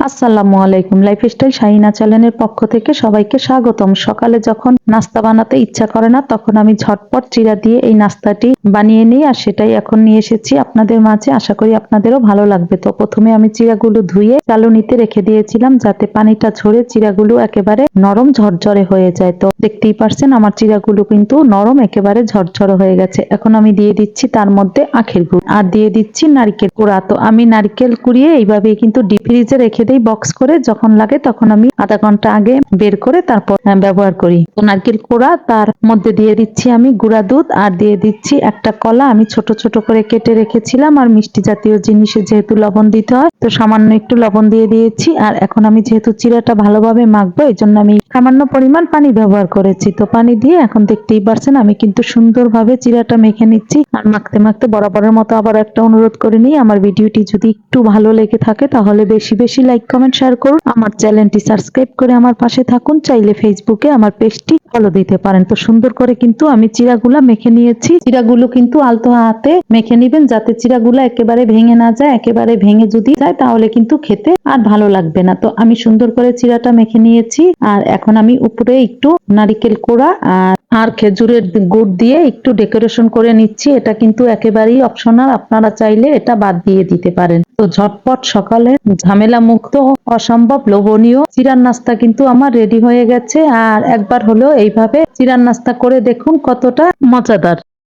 আসসালামু আলাইকুম। লাইফস্টাইল শাহিনা চ্যানেলের পক্ষ থেকে সবাইকে স্বাগতম। সকালে যখন নাস্তা বানাতে ইচ্ছা করে না, তখন আমি ঝটপট চিরা দিয়ে এই নাস্তাটি বানিয়ে নিই আর সেটাই এখন নিয়ে এসেছি আপনাদের মাঝে। আশা করি আপনাদেরও ভালো লাগবে। তো প্রথমে আমি চিরাগুলো ধুয়ে চালনিতে রেখে দিয়েছিলাম যাতে পানিটা ঝরে চিরাগুলো একেবারে নরম ঝরঝরে হয়ে যায়। তো দেখতেই পারছেন আমার চিরাগুলো কিন্তু নরম, একেবারে ঝরঝরে হয়ে গেছে। এখন আমি দিয়ে দিচ্ছি তার মধ্যে আখের গুড়। আর দিয়ে দিচ্ছি নারকেল কুড়া তো আমি নারকেল কুড়িয়ে এইভাবে কিন্তু ডিপ ফ্রিজে রেখে দিই বক্স করে যখন লাগে তখন আমি আধা ঘণ্টা আগে বের করে তারপর ব্যবহার করি। তো নারকেল কুড়া তার মধ্যে দিয়ে দিচ্ছি আমি গুঁড়া দুধ আর দিয়ে দিচ্ছি একটা কলা। আমি ছোট ছোট করে কেটে রেখেছিলাম আর মিষ্টি জাতীয় জিনিসে যেহেতু লবণ দিতে হয়, তো সামান্য একটু লবণ দিয়ে দিয়েছি। আর এখন আমি যেহেতু চিরাটা ভালোভাবে মাখবো এই জন্য আমি সামান্য পরিমাণ পানি ব্যবহার করেছি। তো পানি দিয়ে এখন দেখতেই পারছেন, আমি কিন্তু সুন্দরভাবে চিরাটা মেখে নিচ্ছি। আর মাখতে মাখতে বরাবরের মতো আবার একটা অনুরোধ করে নিই, আমার ভিডিওটি যদি একটু ভালো লেগে থাকে তাহলে বেশি বেশি লাইক, কমেন্ট শেয়ার করুন। আমার চ্যানেলটি সাবস্ক্রাইব করে আমার পাশে থাকুন। চাইলে ফেসবুকে আমার পেজটি ফলো দিতে পারেন। তো সুন্দর করে কিন্তু আমি চিরাগুলা মেখে নিয়েছি। চিরাগুলো কিন্তু আলতো হাতে মেখে নিবেন যাতে চিরাগুলা একেবারে ভেঙে না যায়। একেবারে ভেঙে যদি যায়, তাহলে কিন্তু খেতে আর ভালো লাগবে না। তো আমি সুন্দর করে চিরাটা মেখে নিয়েছি। আর এখন আমি উপরে একটু নারিকেল কোড়া আর আর খেজুরের গুড় দিয়ে একটু ডেকোরেশন করে নিচ্ছি। এটা কিন্তু একেবারেই অপশনাল আপনারা চাইলে এটা বাদ দিয়ে দিতে পারেন। তো ঝটপট সকালে ঝামেলা মুক্ত অসম্ভব লোভনীয়। চিরার নাস্তা কিন্তু আমার রেডি হয়ে গেছে। আর একবার হলেও এইভাবে চিরার নাস্তা করে দেখুন কতটা মজাদার।